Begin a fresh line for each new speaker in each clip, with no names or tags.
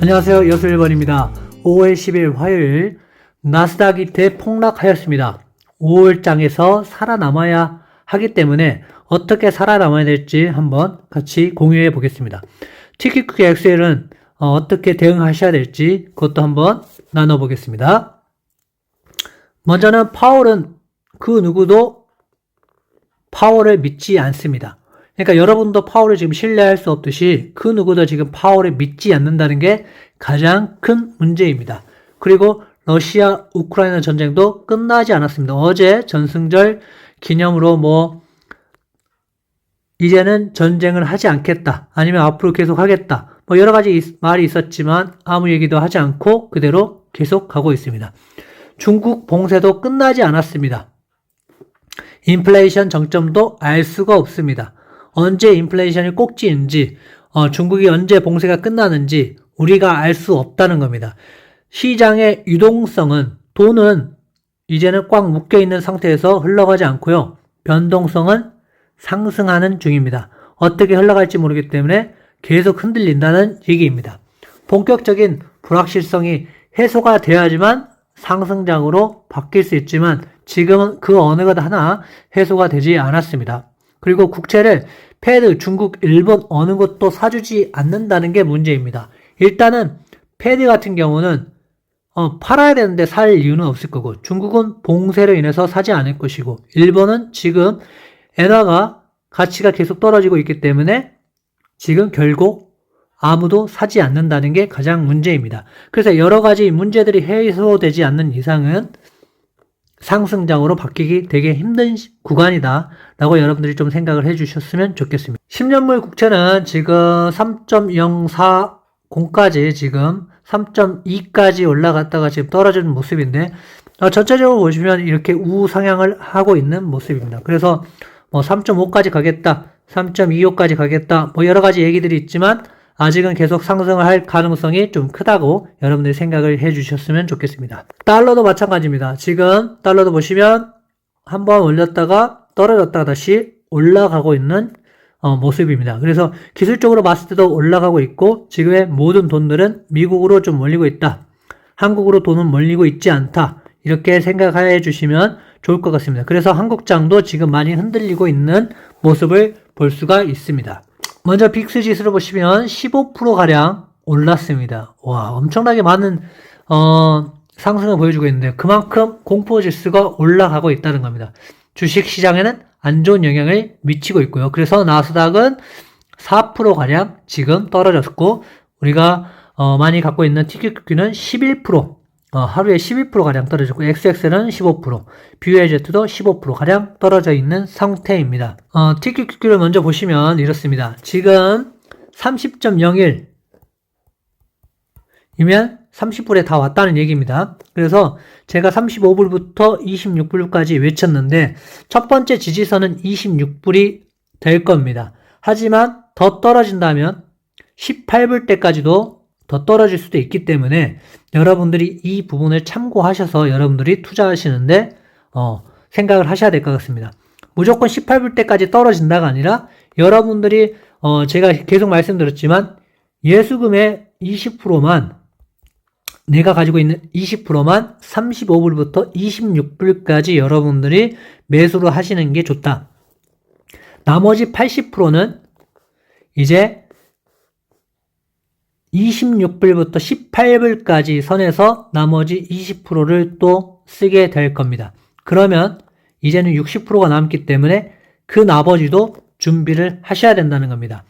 안녕하세요. 여수 1번입니다. 5월 10일 화요일 나스닥이 대폭락하였습니다. 5월장에서 살아남아야 하기 때문에 어떻게 살아남아야 될지 한번 같이 공유해 보겠습니다. TQQ 엑셀은 어떻게 대응하셔야 될지 그것도 한번 나눠보겠습니다. 먼저는 파월은 그 누구도 파월을 믿지 않습니다. 그러니까 여러분도 파월을 지금 신뢰할 수 없듯이 그 누구도 지금 파월을 믿지 않는다는 게 가장 큰 문제입니다. 그리고 러시아 우크라이나 전쟁도 끝나지 않았습니다. 어제 전승절 기념으로 뭐 이제는 전쟁을 하지 않겠다. 아니면 앞으로 계속 하겠다. 뭐 여러 가지 있- 말이 있었지만 아무 얘기도 하지 않고 그대로 계속 가고 있습니다. 중국 봉쇄도 끝나지 않았습니다. 인플레이션 정점도 알 수가 없습니다. 언제 인플레이션이 꼭지인지, 어, 중국이 언제 봉쇄가 끝나는지 우리가 알 수 없다는 겁니다. 시장의 유동성은 돈은 이제는 꽉 묶여 있는 상태에서 흘러가지 않고요. 변동성은 상승하는 중입니다. 어떻게 흘러갈지 모르기 때문에 계속 흔들린다는 얘기입니다. 본격적인 불확실성이 해소가 돼야지만 상승장으로 바뀔 수 있지만 지금은 그 어느 것 하나 해소가 되지 않았습니다. 그리고 국채를 패드, 중국, 일본 어느 것도 사주지 않는다는 게 문제입니다. 일단은 패드 같은 경우는 어, 팔아야 되는데 살 이유는 없을 거고 중국은 봉쇄로 인해서 사지 않을 것이고 일본은 지금 엔화가 가치가 계속 떨어지고 있기 때문에 지금 결국 아무도 사지 않는다는 게 가장 문제입니다. 그래서 여러 가지 문제들이 해소되지 않는 이상은 상승장으로 바뀌기 되게 힘든 시- 구간이다. 라고 여러분들이 좀 생각을 해 주셨으면 좋겠습니다. 10년물 국채는 지금 3.040까지 지금 3.2까지 올라갔다가 지금 떨어지는 모습인데, 어, 전체적으로 보시면 이렇게 우상향을 하고 있는 모습입니다. 그래서 뭐 3.5까지 가겠다, 3.25까지 가겠다, 뭐 여러 가지 얘기들이 있지만, 아직은 계속 상승을 할 가능성이 좀 크다고 여러분들이 생각을 해 주셨으면 좋겠습니다. 달러도 마찬가지입니다. 지금 달러도 보시면 한번 올렸다가 떨어졌다가 다시 올라가고 있는 어, 모습입니다. 그래서 기술적으로 봤을 때도 올라가고 있고 지금의 모든 돈들은 미국으로 좀 몰리고 있다. 한국으로 돈은 몰리고 있지 않다. 이렇게 생각해 주시면 좋을 것 같습니다. 그래서 한국장도 지금 많이 흔들리고 있는 모습을 볼 수가 있습니다. 먼저 빅스 지수를 보시면 15%가량 올랐습니다. 와, 엄청나게 많은, 어, 상승을 보여주고 있는데 그만큼 공포 지수가 올라가고 있다는 겁니다. 주식 시장에는 안 좋은 영향을 미치고 있고요. 그래서 나스닥은 4%가량 지금 떨어졌고, 우리가, 어, 많이 갖고 있는 TQQ는 11%, 어, 하루에 11%가량 떨어졌고, XX는 15%, BUZ도 15%가량 떨어져 있는 상태입니다. 어, TQQ를 먼저 보시면 이렇습니다. 지금 30.01, 이면 30불에 다 왔다는 얘기입니다. 그래서 제가 35불부터 26불까지 외쳤는데 첫 번째 지지선은 26불이 될 겁니다. 하지만 더 떨어진다면 18불 때까지도 더 떨어질 수도 있기 때문에 여러분들이 이 부분을 참고하셔서 여러분들이 투자하시는데 어, 생각을 하셔야 될 것 같습니다. 무조건 18불 때까지 떨어진다가 아니라 여러분들이 어, 제가 계속 말씀드렸지만 예수금의 20%만 내가 가지고 있는 20%만 35불부터 26불까지 여러분들이 매수를 하시는 게 좋다. 나머지 80%는 이제 26불부터 18불까지 선에서 나머지 20%를 또 쓰게 될 겁니다. 그러면 이제는 60%가 남기 때문에 그 나머지도 준비를 하셔야 된다는 겁니다.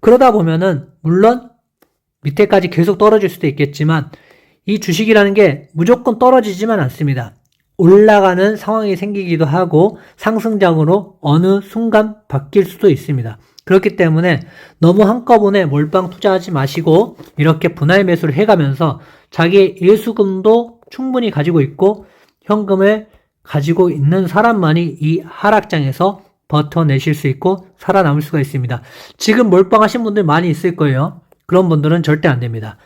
그러다 보면은 물론 밑에까지 계속 떨어질 수도 있겠지만 이 주식이라는 게 무조건 떨어지지만 않습니다. 올라가는 상황이 생기기도 하고 상승장으로 어느 순간 바뀔 수도 있습니다. 그렇기 때문에 너무 한꺼번에 몰빵 투자하지 마시고 이렇게 분할 매수를 해가면서 자기의 예수금도 충분히 가지고 있고 현금을 가지고 있는 사람만이 이 하락장에서 버텨내실 수 있고 살아남을 수가 있습니다. 지금 몰빵하신 분들 많이 있을 거예요. 그런 분들은 절대 안 됩니다.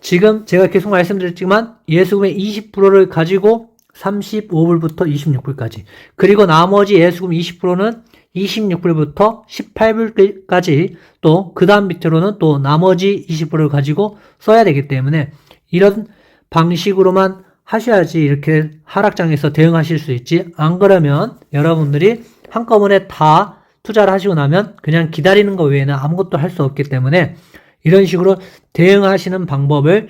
지금 제가 계속 말씀드렸지만 예수금의 20%를 가지고 35불부터 26불까지 그리고 나머지 예수금 20%는 26불부터 18불까지 또 그 다음 밑으로는 또 나머지 20불을 가지고 써야 되기 때문에 이런 방식으로만 하셔야지 이렇게 하락장에서 대응하실 수 있지 안 그러면 여러분들이 한꺼번에 다 투자를 하시고 나면 그냥 기다리는 것 외에는 아무것도 할 수 없기 때문에 이런 식으로 대응하시는 방법을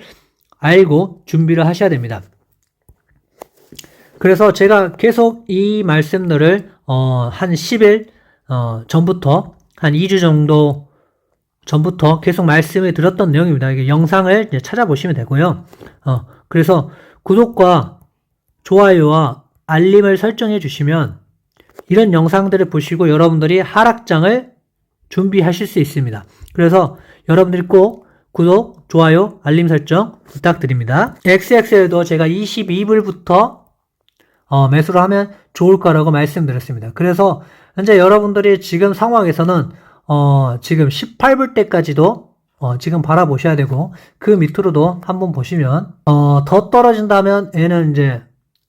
알고 준비를 하셔야 됩니다. 그래서 제가 계속 이 말씀들을 어, 한 10일 어, 전부터 한 2주 정도 전부터 계속 말씀을 드렸던 내용입니다. 이게 영상을 찾아보시면 되고요. 어, 그래서 구독과 좋아요와 알림을 설정해 주시면 이런 영상들을 보시고 여러분들이 하락장을 준비하실 수 있습니다. 그래서 여러분들이 꼭 구독, 좋아요, 알림 설정 부탁드립니다. XXL도 제가 22불부터 어, 매수를 하면 좋을 거라고 말씀드렸습니다. 그래서 현재 여러분들이 지금 상황에서는 어, 지금 18불 때까지도 어, 지금 바라보셔야 되고 그 밑으로도 한번 보시면 어, 더 떨어진다면 얘는 이제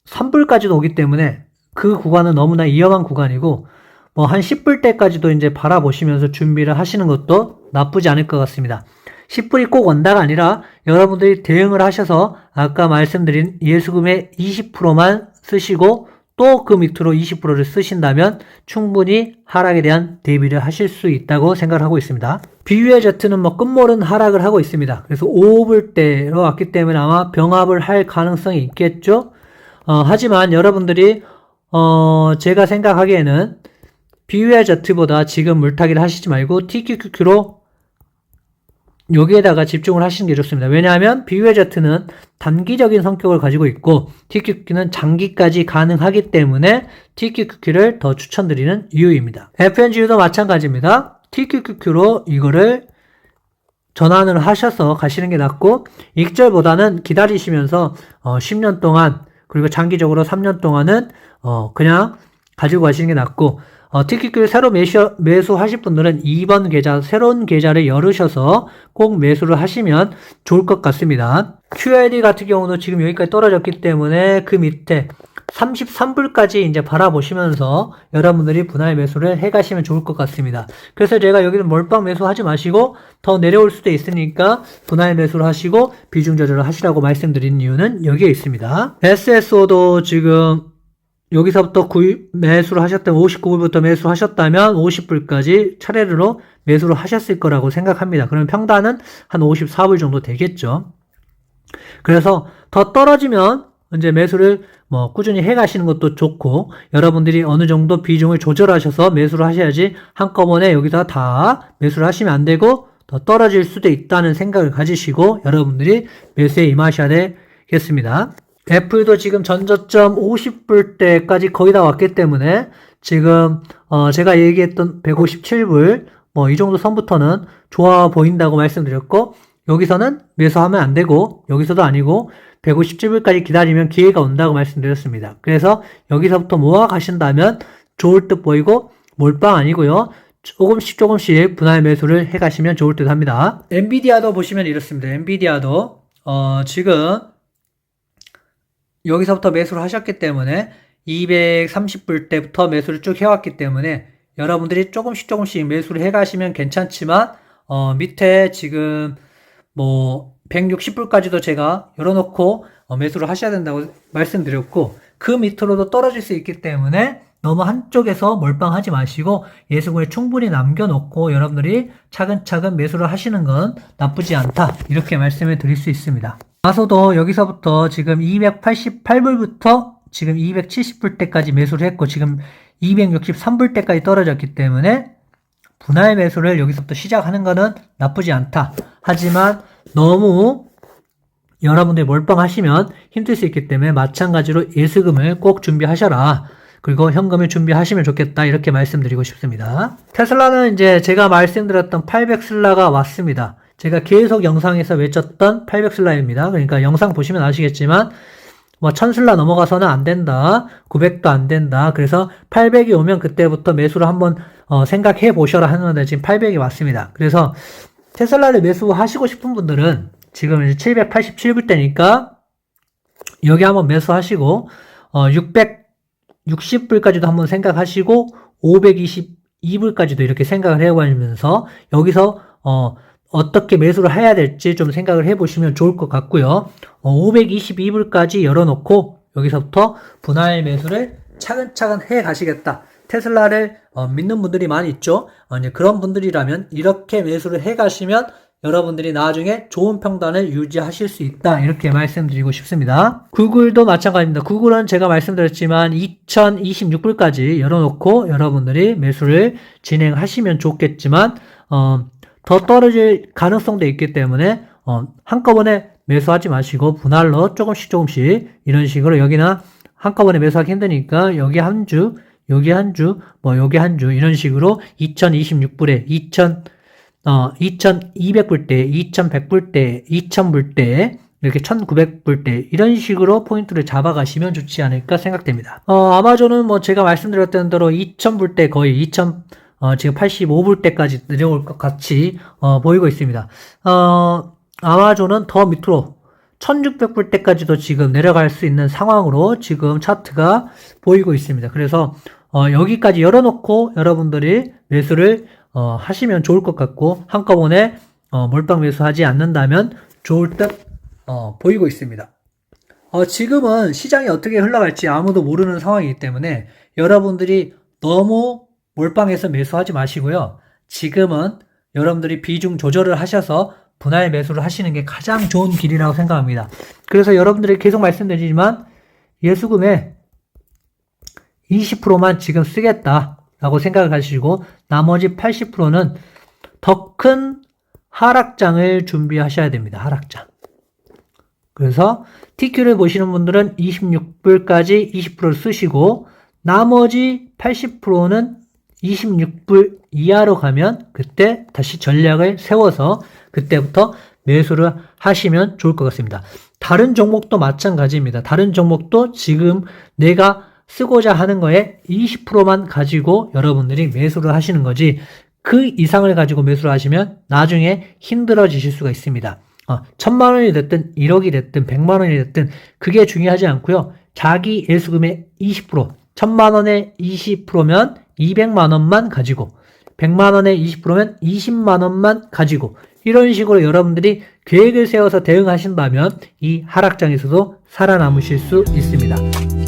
3불까지도 오기 때문에 그 구간은 너무나 위험한 구간이고 뭐 한 10불 때까지도 이제 바라보시면서 준비를 하시는 것도 나쁘지 않을 것 같습니다. 10불이 꼭 온다가 아니라 여러분들이 대응을 하셔서 아까 말씀드린 예수금의 20%만 쓰시고 또 그 밑으로 20%를 쓰신다면 충분히 하락에 대한 대비를 하실 수 있다고 생각을 하고 있습니다. 비유의 제트는 뭐 끝모른 하락을 하고 있습니다. 그래서 5불 대로 왔기 때문에 아마 병합을 할 가능성이 있겠죠. 어, 하지만 여러분들이 어, 제가 생각하기에는 비유의 제트보다 지금 물타기를 하시지 말고 TQQQ로 여기에다가 집중을 하시는 게 좋습니다. 왜냐하면 비유의 제트는 단기적인 성격을 가지고 있고 TQQ는 장기까지 가능하기 때문에 TQQQ를 더 추천드리는 이유입니다. FNGU도 마찬가지입니다. TQQQ로 이거를 전환을 하셔서 가시는 게 낫고 익절보다는 기다리시면서 어, 10년 동안 그리고 장기적으로 3년 동안은 어, 그냥 가지고 가시는 게 낫고 어, TQQ를 새로 매수, 매수하실 분들은 2번 계좌, 새로운 계좌를 열으셔서 꼭 매수를 하시면 좋을 것 같습니다. QLD 같은 경우는 지금 여기까지 떨어졌기 때문에 그 밑에 33불까지 이제 바라보시면서 여러분들이 분할 매수를 해 가시면 좋을 것 같습니다. 그래서 제가 여기는 몰빵 매수하지 마시고 더 내려올 수도 있으니까 분할 매수를 하시고 비중 조절을 하시라고 말씀드린 이유는 여기에 있습니다. SSO도 지금 여기서부터 구입, 매수를 하셨다면 59불부터 매수하셨다면 50불까지 차례로 매수를 하셨을 거라고 생각합니다. 그러면 평단은 한 54불 정도 되겠죠. 그래서 더 떨어지면 이제 매수를 뭐 꾸준히 해 가시는 것도 좋고 여러분들이 어느 정도 비중을 조절하셔서 매수를 하셔야지 한꺼번에 여기다 다 매수를 하시면 안 되고 더 떨어질 수도 있다는 생각을 가지시고 여러분들이 매수에 임하셔야 되겠습니다. 애플도 지금 전저점 50불 때까지 거의 다 왔기 때문에 지금 어 제가 얘기했던 157불 뭐 이 정도 선부터는 좋아 보인다고 말씀드렸고 여기서는 매수하면 안 되고 여기서도 아니고 157불까지 기다리면 기회가 온다고 말씀드렸습니다. 그래서 여기서부터 모아 가신다면 좋을 듯 보이고 몰빵 아니고요. 조금씩 조금씩 분할 매수를 해 가시면 좋을 듯 합니다. 엔비디아도 보시면 이렇습니다. 엔비디아도 어 지금 여기서부터 매수를 하셨기 때문에 230불 때부터 매수를 쭉 해왔기 때문에 여러분들이 조금씩 조금씩 매수를 해가시면 괜찮지만 어, 밑에 지금 뭐 160불까지도 제가 열어놓고 어, 매수를 하셔야 된다고 말씀드렸고 그 밑으로도 떨어질 수 있기 때문에 너무 한쪽에서 몰빵하지 마시고 예수금을 충분히 남겨놓고 여러분들이 차근차근 매수를 하시는 건 나쁘지 않다 이렇게 말씀을 드릴 수 있습니다. 마소도 여기서부터 지금 288불부터 지금 270불 때까지 매수를 했고 지금 263불 때까지 떨어졌기 때문에 분할 매수를 여기서부터 시작하는 것은 나쁘지 않다. 하지만 너무 여러분들이 몰빵하시면 힘들 수 있기 때문에 마찬가지로 예수금을 꼭 준비하셔라. 그리고 현금을 준비하시면 좋겠다. 이렇게 말씀드리고 싶습니다. 테슬라는 이제 제가 말씀드렸던 800슬라가 왔습니다. 제가 계속 영상에서 외쳤던 800슬라입니다. 그러니까 영상 보시면 아시겠지만 뭐 1000슬라 넘어가서는 안 된다. 900도 안 된다. 그래서 800이 오면 그때부터 매수를 한번 어, 생각해 보셔라 하는데 지금 800이 왔습니다. 그래서 테슬라를 매수하시고 싶은 분들은 지금 이제 787불 대니까 여기 한번 매수하시고 어, 660불까지도 한번 생각하시고 520 22불까지도 이렇게 생각을 해보면서 여기서 어, 어떻게 매수를 해야 될지 좀 생각을 해보시면 좋을 것 같고요. 어, 522불까지 열어놓고 여기서부터 분할 매수를 차근차근 해 가시겠다. 테슬라를 어, 믿는 분들이 많이 있죠. 어, 이제 그런 분들이라면 이렇게 매수를 해 가시면 여러분들이 나중에 좋은 평단을 유지하실 수 있다. 이렇게 말씀드리고 싶습니다. 구글도 마찬가지입니다. 구글은 제가 말씀드렸지만 2026불까지 열어놓고 여러분들이 매수를 진행하시면 좋겠지만, 어, 더 떨어질 가능성도 있기 때문에, 어, 한꺼번에 매수하지 마시고 분할로 조금씩 조금씩 이런 식으로 여기나 한꺼번에 매수하기 힘드니까 여기 한 주, 여기 한 주, 뭐 여기 한 주 이런 식으로 2026불에 2000 어, 2200불대, 2100불대, 2000불대, 이렇게 1900불 대, 이런 식으로 포인트를 잡아가시면 좋지 않을까 생각됩니다. 어, 아마존은 뭐 제가 말씀드렸던 대로 2000불 대 거의 2000, 어, 지금 85불 대까지 내려올 것 같이, 어, 보이고 있습니다. 어, 아마존은 더 밑으로 1600불 대까지도 지금 내려갈 수 있는 상황으로 지금 차트가 보이고 있습니다. 그래서, 어, 여기까지 열어놓고 여러분들이 매수를 어, 하시면 좋을 것 같고 한꺼번에 어, 몰빵 매수하지 않는다면 좋을 듯 어, 보이고 있습니다. 어, 지금은 시장이 어떻게 흘러갈지 아무도 모르는 상황이기 때문에 여러분들이 너무 몰빵해서 매수하지 마시고요. 지금은 여러분들이 비중 조절을 하셔서 분할 매수를 하시는 게 가장 좋은 길이라고 생각합니다. 그래서 여러분들이 계속 말씀드리지만 예수금의 20%만 지금 쓰겠다. 라고 생각을 하시고 나머지 80%는 더 큰 하락장을 준비하셔야 됩니다. 하락장. 그래서 TQ를 보시는 분들은 26불까지 20%를 쓰시고 나머지 80%는 26불 이하로 가면 그때 다시 전략을 세워서 그때부터 매수를 하시면 좋을 것 같습니다. 다른 종목도 마찬가지입니다. 다른 종목도 지금 내가 쓰고자 하는 거에 20%만 가지고 여러분들이 매수를 하시는 거지 그 이상을 가지고 매수를 하시면 나중에 힘들어지실 수가 있습니다. 어, 천만 원이 됐든 1억이 됐든 100만 원이 됐든 그게 중요하지 않고요. 자기 예수금의 20% 천만 원의 20%면 200만 원만 가지고 100만 원의 20%면 20만 원만 가지고 이런 식으로 여러분들이 계획을 세워서 대응하신다면 이 하락장에서도 살아남으실 수 있습니다.